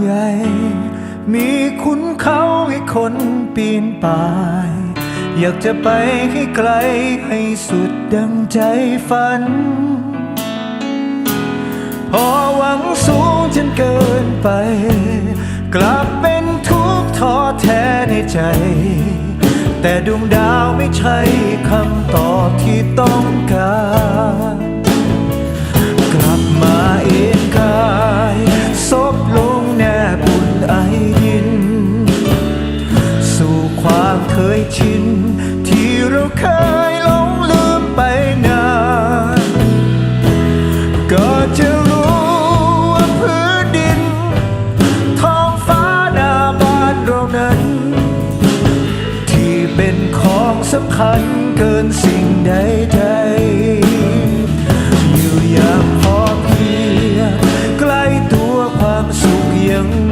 ใหญ่ มีคุณเขาให้คนปีนป่าย อยากจะไปให้ไกลให้สุดดังใจฝัน พอหวังสูงจนเกินไป กลับเป็นทุกข์ท้อแท้ในใจ แต่ดวงดาวไม่ใช่คำตอบที่ต้องการ เป็นของสำคัญเกินสิ่งใดๆอยู่อย่างพอเพียงใกล้ตัวความสุขยัง